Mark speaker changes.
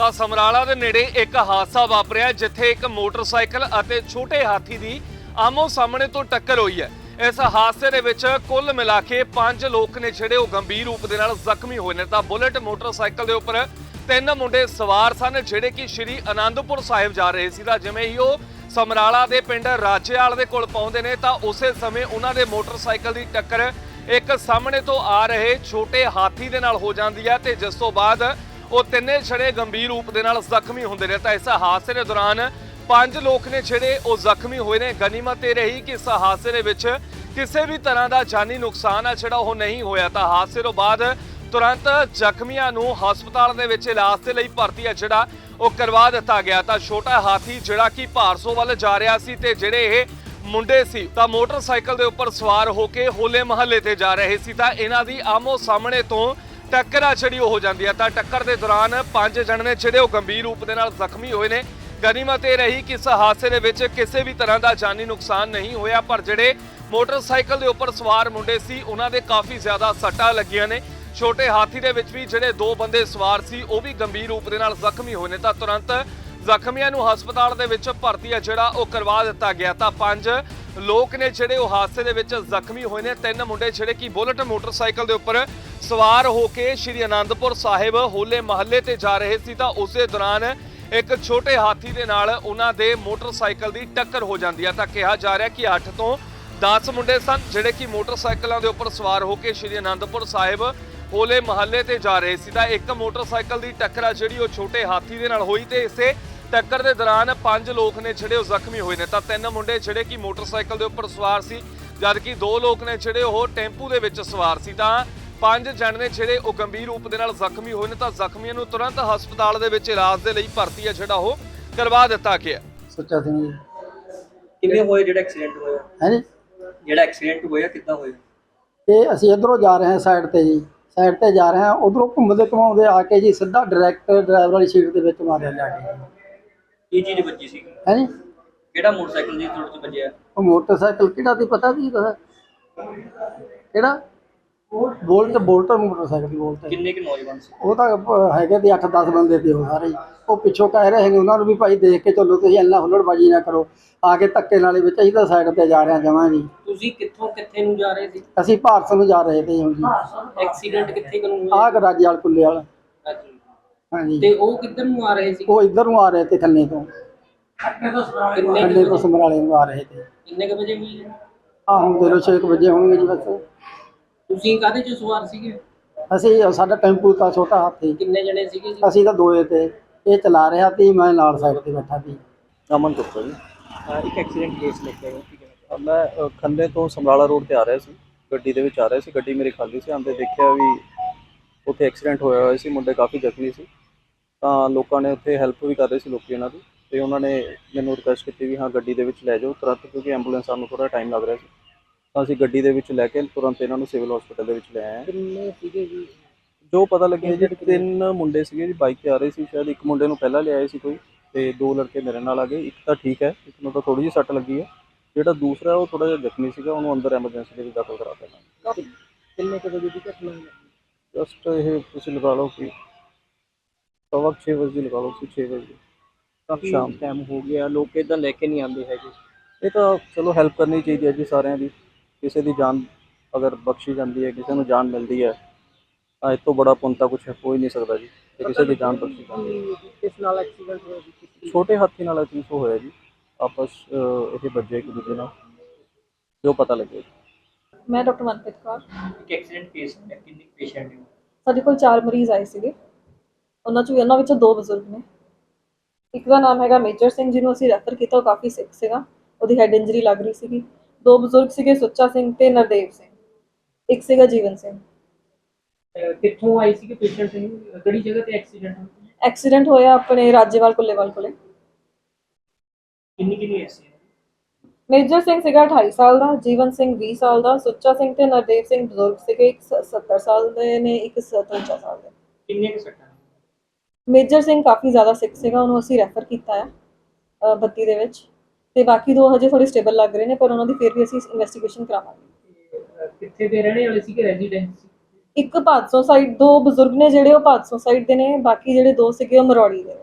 Speaker 1: ਤਾਂ ਸਮਰਾਲਾ ਦੇ ਨੇੜੇ ਇੱਕ ਹਾਦਸਾ ਵਾਪਰਿਆ ਜਿੱਥੇ ਇੱਕ ਮੋਟਰਸਾਈਕਲ ਅਤੇ ਛੋਟੇ ਹਾਥੀ ਦੀ ਆਮੋ ਸਾਹਮਣੇ ਤੋਂ ਟੱਕਰ ਹੋਈ ਹੈ। ਇਸ ਹਾਦਸੇ ਦੇ ਵਿੱਚ ਕੁੱਲ ਮਿਲਾ ਕੇ 5 ਲੋਕ ਨੇ ਜਿਹੜੇ ਉਹ ਗੰਭੀਰ ਰੂਪ ਦੇ ਨਾਲ ਜ਼ਖਮੀ ਹੋਏ ਨੇ। ਤਾਂ ਬੁਲਟ ਮੋਟਰਸਾਈਕਲ ਦੇ ਉੱਪਰ ਤਿੰਨ ਮੁੰਡੇ ਸਵਾਰ ਸਨ, ਜਿਹੜੇ ਕਿ ਸ਼੍ਰੀ ਆਨੰਦਪੁਰ ਸਾਹਿਬ ਜਾ ਰਹੇ ਸੀ। ਤਾਂ ਜਿਵੇਂ ਹੀ ਉਹ ਸਮਰਾਲਾ ਦੇ ਪਿੰਡ ਰਾਜੇਵਾਲ ਦੇ ਕੋਲ ਪਹੁੰਚਦੇ ਨੇ, ਤਾਂ ਉਸੇ ਸਮੇਂ ਉਹਨਾਂ ਦੇ ਮੋਟਰਸਾਈਕਲ ਦੀ ਟੱਕਰ ਇੱਕ ਸਾਹਮਣੇ ਤੋਂ ਆ ਰਹੇ ਛੋਟੇ ਹਾਥੀ ਦੇ ਨਾਲ ਹੋ ਜਾਂਦੀ ਹੈ ਤੇ ਜਿਸ ਤੋਂ ਬਾਅਦ ਉਹ ਤਿੰਨੇ ਛੜੇ ਗੰਭੀਰ ਰੂਪ ਦੇ ਨਾਲ ਜ਼ਖਮੀ ਹੁੰਦੇ ਨੇ। ਤਾਂ ਇਸ ਹਾਦਸੇ ਦੇ ਦੌਰਾਨ ਪੰਜ ਲੋਕ ਨੇ ਜਿਹੜੇ ਉਹ ਜ਼ਖਮੀ ਹੋਏ ਨੇ। ਗਨੀਮਤ ਇਹ ਰਹੀ ਕਿ ਇਸ ਹਾਦਸੇ ਦੇ ਵਿੱਚ ਕਿਸੇ ਵੀ ਤਰ੍ਹਾਂ ਦਾ ਜਾਨੀ ਨੁਕਸਾਨ ਆ, ਜਿਹੜਾ ਉਹ ਨਹੀਂ ਹੋਇਆ। ਤਾਂ ਹਾਦਸੇ ਤੋਂ ਬਾਅਦ ਤੁਰੰਤ ਜ਼ਖਮੀਆਂ ਨੂੰ ਹਸਪਤਾਲ ਦੇ ਵਿੱਚ ਇਲਾਜ ਦੇ ਲਈ ਭਰਤੀ ਹੈ ਜਿਹੜਾ ਉਹ ਕਰਵਾ ਦਿੱਤਾ ਗਿਆ। ਤਾਂ ਛੋਟਾ ਹਾਥੀ, ਜਿਹੜਾ ਕਿ ਭਾਰਸੋ ਵੱਲ ਜਾ ਰਿਹਾ ਸੀ ਤੇ ਜਿਹੜੇ ਇਹ ਮੁੰਡੇ ਸੀ, ਤਾਂ ਮੋਟਰਸਾਈਕਲ ਦੇ ਉੱਪਰ ਸਵਾਰ ਹੋ ਕੇ ਹੋਲੇ ਮਹੱਲੇ ਤੇ ਜਾ ਰਹੇ ਸੀ। ਤਾਂ ਇਹਨਾਂ ਦੀ ਆਮੋ ਸਾਹਮਣੇ ਤੋਂ ਟੱਕਰ ਆ ਜਿਹੜੀ ਉਹ ਹੋ ਜਾਂਦੀ ਹੈ ਤਾਂ ਟੱਕਰ ਦੇ ਦੌਰਾਨ ਪੰਜ ਜਣ ਨੇ ਜਿਹੜੇ ਉਹ ਗੰਭੀਰ ਰੂਪ ਦੇ ਨਾਲ ਜ਼ਖਮੀ ਹੋਏ ਨੇ। ਗਨੀਮਤ ਇਹ ਰਹੀ ਕਿ ਇਸ ਹਾਦਸੇ ਦੇ ਵਿੱਚ ਕਿਸੇ ਵੀ ਤਰ੍ਹਾਂ ਦਾ ਜਾਨੀ ਨੁਕਸਾਨ ਨਹੀਂ ਹੋਇਆ, ਪਰ ਜਿਹੜੇ ਮੋਟਰਸਾਈਕਲ ਦੇ ਉੱਪਰ ਸਵਾਰ ਮੁੰਡੇ ਸੀ, ਉਹਨਾਂ ਦੇ ਕਾਫੀ ਜ਼ਿਆਦਾ ਸੱਟਾਂ ਲੱਗੀਆਂ ਨੇ। ਛੋਟੇ ਹਾਥੀ ਦੇ ਵਿੱਚ ਵੀ ਜਿਹੜੇ ਦੋ ਬੰਦੇ ਸਵਾਰ ਸੀ, ਉਹ ਵੀ ਗੰਭੀਰ ਰੂਪ ਦੇ ਨਾਲ ਜ਼ਖਮੀ ਹੋਏ ਨੇ। ਤਾਂ ਤੁਰੰਤ ਜ਼ਖਮੀਆਂ ਨੂੰ ਹਸਪਤਾਲ ਦੇ ਵਿੱਚ ਭਰਤੀ ਹੈ, ਜਿਹੜਾ ਉਹ ਕਰਵਾ ਦਿੱਤਾ ਗਿਆ। ਤਾਂ ਪੰਜ ਲੋਕ ਨੇ ਜਿਹੜੇ ਉਹ ਹਾਦਸੇ ਦੇ ਵਿੱਚ ਜ਼ਖਮੀ ਹੋਏ ਨੇ। ਤਿੰਨ ਮੁੰਡੇ ਜਿਹੜੇ ਕਿ ਬੁਲਟ ਮੋਟਰਸਾਈਕਲ ਦੇ ਉੱਪਰ ਸਵਾਰ ਹੋ ਕੇ ਸ਼੍ਰੀ ਅਨੰਦਪੁਰ ਸਾਹਿਬ ਹੋਲੇ ਮਹੱਲੇ ਤੇ ਜਾ ਰਹੇ ਸੀ। ਤਾਂ ਉਸੇ ਦੌਰਾਨ ਇੱਕ ਛੋਟੇ ਹਾਥੀ ਦੇ ਨਾਲ ਉਹਨਾਂ ਦੇ ਮੋਟਰਸਾਈਕਲ ਦੀ ਟੱਕਰ ਹੋ ਜਾਂਦੀ ਹੈ। ਤਾਂ ਕਿਹਾ ਜਾ ਰਿਹਾ ਕਿ 8 ਤੋਂ 10 ਮੁੰਡੇ ਸਨ, ਜਿਹੜੇ ਕਿ ਮੋਟਰਸਾਈਕਲਾਂ ਦੇ ਉੱਪਰ ਸਵਾਰ ਹੋ ਕੇ ਸ਼੍ਰੀ ਅਨੰਦਪੁਰ ਸਾਹਿਬ ਹੋਲੇ ਮਹੱਲੇ ਤੇ ਜਾ ਰਹੇ ਸੀ ਤਾਂ ਇੱਕ ਮੋਟਰਸਾਈਕਲ ਦੀ ਟੱਕਰ ਆ ਜਿਹੜੀ ਉਹ ਛੋਟੇ ਹਾਥੀ ਦੇ ਨਾਲ ਹੋਈ ਤੇ ਇਸੇ ਟੱਕਰ ਦੇ ਦੌਰਾਨ ਪੰਜ ਲੋਕ ਨੇ ਜਿਹੜੇ ਉਹ ਜ਼ਖਮੀ ਹੋਏ ਨੇ। ਤਾਂ ਤਿੰਨ ਮੁੰਡੇ ਜਿਹੜੇ ਕਿ ਮੋਟਰਸਾਈਕਲ ਦੇ ਉੱਪਰ ਸਵਾਰ ਸੀ ਜਦਕਿ ਦੋ ਲੋਕ ਨੇ ਜਿਹੜੇ ਉਹ ਟੈਂਪੂ ਦੇ ਵਿੱਚ ਸਵਾਰ ਸੀ। ਤਾਂ ਪੰਜ ਜਣ ਨੇ ਜਿਹੜੇ ਉਹ ਗੰਭੀਰ ਰੂਪ ਦੇ ਨਾਲ ਜ਼ਖਮੀ ਹੋਏ ਨੇ ਤਾਂ ਜ਼ਖਮੀਆਂ ਨੂੰ ਤੁਰੰਤ ਹਸਪਤਾਲ ਦੇ ਵਿੱਚ ਇਲਾਜ ਦੇ ਲਈ ਭਰਤੀ ਹੈ ਜਿਹੜਾ ਉਹ ਕਰਵਾ ਦਿੱਤਾ ਗਿਆ।
Speaker 2: ਸੁੱਚਾ ਸਿੰਘ ਜੀ।
Speaker 3: ਕਿਵੇਂ ਹੋਇਆ? ਜਿਹੜਾ ਐਕਸੀਡੈਂਟ ਹੋਇਆ?
Speaker 2: ਹੈ
Speaker 3: ਜਿਹੜਾ ਐਕਸੀਡੈਂਟ ਹੋਇਆ ਕਿੱਦਾਂ ਹੋਇਆ?
Speaker 2: ਤੇ ਅਸੀਂ ਇਧਰੋਂ ਜਾ ਰਹੇ ਹਾਂ ਸਾਈਡ ਤੇ ਜੀ। ਸਾਈਡ ਤੇ ਜਾ ਰਹੇ ਹਾਂ ਉਧਰੋਂ ਘੁੰਮਦੇ ਘੁਮਾਉਂਦੇ ਆ ਕੇ ਜੀ ਸਿੱਧਾ ਡਾਇਰੈਕਟ ਡਰਾਈਵਰ ਵਾਲੀ ਸੀਟ ਦੇ ਵਿੱਚ ਮਾਰਿਆ ਜਾ ਕੇ
Speaker 3: ਕੀ ਚੀਜ਼ ਵੱਜੀ ਸੀ?
Speaker 2: ਹੈ ਜੀ?
Speaker 3: ਕਿਹੜਾ ਮੋਟਰਸਾਈਕਲ ਦੀ ਚ ਵੱਜਿਆ?
Speaker 2: ਉਹ ਮੋਟਰਸਾਈਕਲ ਕਿਹੜਾ ਤੇ ਪਤਾ ਵੀ ਕਹਾ ਕਿਹੜਾ? ਬੋਲਟ ਬੋਲਟ ਮੋਟਰਸਾਈਕਲ ਦੀ ਬੋਲਟ
Speaker 3: ਕਿੰਨੇ ਕੁ ਨੌਜਵਾਨ ਸੀ?
Speaker 2: ਉਹ ਤਾਂ ਪ- ਹੈਗੇ ਤੇ 8-10 ਬੰਦੇ ਤੇ ਉਹ ਸਾਰੇ। ਹੀ। ਉਹ ਪਿੱਛੋਂ ਕਹਿ ਰਹੇ ਹੈਗੇ ਉਹਨਾਂ ਨੂੰ ਵੀ ਭਾਈ ਦੇਖ ਕੇ ਚੱਲੋ ਤੁਸੀਂ ਇੰਨਾ ਹੁੱਲੜਬਾਜੀ ਨਾ ਕਰੋ। ਆ ਕੇ ਧੱਕੇ ਨਾਲੇ ਵਿੱਚ ਅਸੀਂ ਤਾਂ ਸਾਈਡ ਤੇ ਜਾ ਰਹੇ ਹਾਂ ਜਮਾਂ ਜੀ।
Speaker 3: ਤੁਸੀਂ ਕਿੱਥੋਂ ਕਿੱਥੇ ਨੂੰ ਜਾ ਰਹੇ ਸੀ?
Speaker 2: ਅਸੀਂ ਭਾਰਤ ਨੂੰ ਜਾ ਰਹੇ ਤੇ ਹੁਣ ਜੀ।
Speaker 3: ਐਕਸੀਡੈਂਟ ਕਿੱਥੇ ਕਨੂੰ
Speaker 2: ਆਹ ਰਾਜੇ ਵਾਲ ਕੁੱਲੇ ਵਾਲਾ। ਹਾਂਜੀ।
Speaker 3: ਤੇ ਉਹ ਕਿੱਧਰ ਨੂੰ ਆ ਰਹੇ ਸੀ?
Speaker 2: ਉਹ ਇੱਧਰ ਨੂੰ ਆ ਰਹੇ ਤੇ ਖੰਨੇ ਤੋਂ।
Speaker 3: ਕਿੰਨੇ
Speaker 2: ਖੰਨੇ
Speaker 3: ਕੁ
Speaker 2: ਤੋਂ ਸਮਰਾਲੇ ਨੂੰ ਆ ਰਹੇ ਤੇ।
Speaker 3: ਕਿੰਨੇ ਕੁ ਵਜੇ ਹੋਈ ਹੈ?
Speaker 2: ਆ ਹੁਣ ਦੇ ਲੋ 6 ਵਜੇ ਹੋਣਗੇ ਜੀ ਬਸ।
Speaker 3: ਤੁਸੀਂ ਕਾਹਦੇ ਚ ਸਵਾਰ ਸੀਗੇ?
Speaker 2: ਅਸੀਂ ਸਾਡਾ ਟੈਂਪੂ ਤਾਂ ਛੋਟਾ ਹਾਥੀ।
Speaker 3: ਕਿੰਨੇ ਜਣੇ ਸੀਗੇ ਜੀ?
Speaker 2: ਅਸੀਂ ਤਾਂ ਦੋਏ ਤੇ। ਇਹ ਚਲਾ ਰਿਹਾ ਤੇ ਮੈਂ ਨਾਲ ਸਾਈਡ ਤੇ ਬੈਠਾ ਸੀ।
Speaker 4: ਅਮਨ ਗੁਪਤਾ ਜੀ।
Speaker 3: ਇੱਕ ਐਕਸੀਡੈਂਟ ਕੇਸ ਲੈ ਕੇ ਆਏ ਹੋ, ਠੀਕ ਹੈ
Speaker 4: ਅਹ ਮੈਂ ਅਹ, ਖੰਨੇ ਤੋਂ ਸਮਰਾਲਾ ਰੋਡ ਤੇ ਆ ਰਿਹਾ ਸੀ। ਗੱਡੀ ਦੇ ਵਿੱਚ ਆ ਰਿਹਾ ਸੀ ਗੱਡੀ ਮੇਰੀ ਖਾਲੀ ਸੀ। ਆਂਦੇ ਦੇਖਿਆ ਵੀ ਉੱਥੇ ਐਕਸੀਡੈਂਟ ਹੋਇਆ ਹੋਇਆ ਸੀ ਮੁੰਡੇ ਕਾਫੀ ਜ਼ਖਮੀ ਸੀ। ਤਾਂ ਲੋਕਾਂ ਨੇ ਉੱਥੇ ਹੈਲਪ ਵੀ ਕਰ ਰਹੇ ਸੀ ਲੋਕੀ ਇਹਨਾਂ ਦੀ। ਤੇ ਉਹਨਾਂ ਨੇ ਮੈਨੂੰ ਰਿਕੁਐਸਟ ਕੀਤੀ ਵੀ ਹਾਂ ਗੱਡੀ ਦੇ ਵਿੱਚ ਲੈ ਜਾਓ ਤੁਰੰਤ ਕਿਉਂਕਿ ਐਂਬੂਲੈਂਸ ਸਾਨੂੰ ਥੋੜਾ ਟਾਈਮ ਲੱਗ ਰਿਹਾ ਸੀ। ਤਾਂ ਅਸੀਂ ਗੱਡੀ ਦੇ ਵਿੱਚ ਲੈ ਕੇ ਤੁਰੰਤ ਇਹਨਾਂ ਨੂੰ ਸਿਵਲ ਹਸਪੀਟਲ ਦੇ ਵਿੱਚ ਲੈ ਆਏ
Speaker 3: ਕਿੰਨੇ ਸੀਗੇ ਜੀ?
Speaker 4: ਜੋ ਪਤਾ ਲੱਗਿਆ ਜੀ ਤਿੰਨ ਮੁੰਡੇ ਸੀਗੇ ਜੀ ਬਾਈਕ ਤੇ ਆ ਰਹੇ ਸੀ ਸ਼ਾਇਦ ਇੱਕ ਮੁੰਡੇ ਨੂੰ ਪਹਿਲਾਂ ਲਿਆਏ ਸੀ ਕੋਈ ਤੇ ਦੋ ਲੜਕੇ ਮੇਰੇ ਨਾਲ ਆ ਗਏ ਇੱਕ ਤਾਂ ਠੀਕ ਹੈ ਇੱਕ ਨੂੰ ਤਾਂ ਥੋੜੀ ਜਿਹੀ ਸੱਟ ਲੱਗੀ ਹੈ। ਜਿਹੜਾ ਦੂਸਰਾ ਉਹ ਥੋੜਾ ਜਿਹਾ ਜ਼ਖਮੀ ਸੀਗਾ ਉਹਨੂੰ ਅੰਦਰ ਐਮਰਜੈਂਸੀ ਦੇ ਵਿੱਚ ਦਾਖਲ ਕਰਾ ਦਿੱਤਾ
Speaker 3: ਕਿੰਨੇ ਕੁ ਵਜੇ ਦੀ ਘਟਨਾ ਹੈ
Speaker 4: ਜਸਟ ਇਹ ਤੁਸੀਂ ਲਗਾ ਲਓ ਕਿ ਸਵਾ ਕੁ ਛੇ ਵਜੇ ਦੀ ਲਗਾ ਲਓ ਤੁਸੀਂ 6 ਵਜੇ।
Speaker 3: ਕਾਫੀ
Speaker 4: ਸ਼ਾਮ।
Speaker 3: ਟਾਈਮ ਹੋ ਗਿਆ ਲੋਕ ਇਦਾਂ ਲੈ ਕੇ ਨਹੀਂ ਆਉਂਦੇ ਹੈਗੇ।
Speaker 4: ਇਹ ਤਾਂ ਚਲੋ ਹੈਲਪ ਕਰਨੀ ਚਾਹੀਦੀ ਹੈ ਜੀ ਸਾਰਿਆਂ ਦੀ। ਕਿਸੇ ਦੀ ਜਾਨ ਅਗਰ ਬਖਸ਼ੀ ਜਾਂਦੀ ਹੈ ਕਿਸੇ ਨੂੰ ਜਾਨ ਮਿਲਦੀ ਹੈ ਤਾਂ ਇਹ ਤੋਂ ਬੜਾ ਪੁੰਨ ਤਾਂ ਕੁਝ ਹੋ ਹੀ ਨਹੀਂ ਸਕਦਾ ਜੀ ਤੇ ਕਿਸੇ ਦੀ ਜਾਨ ਬਖਸ਼ੀ ਜਾਂਦੀ ਹੈ।
Speaker 3: ਕਿਸ ਨਾਲ ਐਕਸੀਡੈਂਟ ਹੋਇਆ ਜੀ ਕਿਸ
Speaker 4: ਛੋਟੇ ਹਾਥੀ ਨਾਲ ਅਚੀਵ ਹੋਇਆ ਜੀ। ਆਪਸ ਇਹ ਵੱਜੇ ਇੱਕ ਦੂਜੇ ਨਾਲ ਜੋ ਪਤਾ ਲੱਗਿਆ
Speaker 5: ਮੈਂ ਡਾਕਟਰ ਮਨਪ੍ਰੀਤ ਕੌਰ।
Speaker 3: ਇੱਕ ਐਕਸੀਡੈਂਟ ਕੇਸ ਹੈ ਕਿੰਨੇ ਪੇਸ਼ੈਂਟ ਨੇ?
Speaker 5: ਸਾਡੇ ਕੋਲ ਚਾਰ ਮਰੀਜ਼ ਆਏ ਸੀਗੇ। ਉਹਨਾਂ ਚੋਂ ਉਹਨਾਂ ਵਿੱਚੋਂ ਦੋ ਬਜ਼ੁਰਗ ਨੇ। ਇੱਕ ਦਾ ਨਾਮ ਹੈਗਾ ਮੇਜਰ ਸਿੰਘ ਜਿਹਨੂੰ ਅਸੀਂ ਰੈਫਰ ਕੀਤਾ ਉਹ ਕਾਫੀ ਸਿੱਖ ਸੀਗਾ। ਉਹਦੀ ਹੈਡ ਇੰਜਰੀ ਲੱਗ ਰਹੀ ਸੀਗੀ। ਦੋ ਬਜ਼ੁਰਗ ਸੀਗੇ ਸੁੱਚਾ ਸਿੰਘ ਤੇ ਨਰਦੇਵ ਸਿੰਘ। ਇੱਕ ਸੀਗਾ ਜੀਵਨ ਸਿੰਘ।
Speaker 3: ਕਿੱਥੋਂ ਆਈ ਸੀ ਕਿ ਪੇਸ਼ੈਂਟ ਨੂੰ ਕਿਹੜੀ ਜਗ੍ਹਾ ਤੇ ਐਕਸੀਡੈਂਟ ਹੋਇਆ
Speaker 5: ਐਕਸੀਡੈਂਟ ਹੋਇਆ ਆਪਣੇ ਰਾਜੇਵਾਲ ਕੁੱਲੇਵਾਲ ਕੋਲੇ।
Speaker 3: ਕਿੰਨੀ ਕਿੰਨੀ ਐਸੀ
Speaker 5: ਮੇਜਰ ਸਿੰਘ ਸੀਗਾ 28 ਸਾਲ ਦਾ ਜੀਵਨ ਸਿੰਘ 20 ਸਾਲ ਦਾ ਸੁੱਚਾ ਸਿੰਘ ਤੇ ਨਰਦੇਵ ਸਿੰਘ ਬਜ਼ੁਰਗ ਸੀਗੇ ਇੱਕ ਸ- 70 ਸਾਲ ਦੇ ਨੇ ਇੱਕ 57 ਸਾਲ ਦੇ।
Speaker 3: ਕਿੰਨੇ ਕੁ ਸੱਟਾਂ?
Speaker 5: ਮੇਜਰ ਸਿੰਘ ਕਾਫੀ ਜ਼ਿਆਦਾ ਸਿੱਖ ਸੀਗਾ ਉਹਨੂੰ ਅਸੀਂ ਰੈਫਰ ਕੀਤਾ ਹੈ ਅ, ਬੱਤੀ ਦੇ ਵਿੱਚ। ਤੇ ਬਾਕੀ ਦੋ ਹਜੇ ਥੋੜੇ ਸਟੇਬਲ ਲੱਗ ਰਹੇ ਨੇ ਪਰ ਉਹਨਾਂ ਦੀ ਫਿਰ ਵੀ ਅਸੀਂ ਇਨਵੈਸਟੀਗੇਸ਼ਨ ਕਰਾਵਾਂਗੇ।
Speaker 3: ਕਿੱਥੇ ਦੇ ਰਹਿਣੇ ਵਾਲੇ ਸੀ ਕਿ ਰੈਜ਼ੀਡੈਂਟ ਸੀ
Speaker 5: ਇੱਕ ਭਾਦਸੋਂ ਸਾਈਡ ਦੋ ਬਜ਼ੁਰਗ ਨੇ ਜਿਹੜੇ ਉਹ ਭਾਦਸੋਂ ਸਾਈਡ ਦੇ ਨੇ ਬਾਕੀ ਜਿਹੜੇ ਦੋ ਸੀਗੇ ਉਹ ਮਰੋੜੀ ਦੇ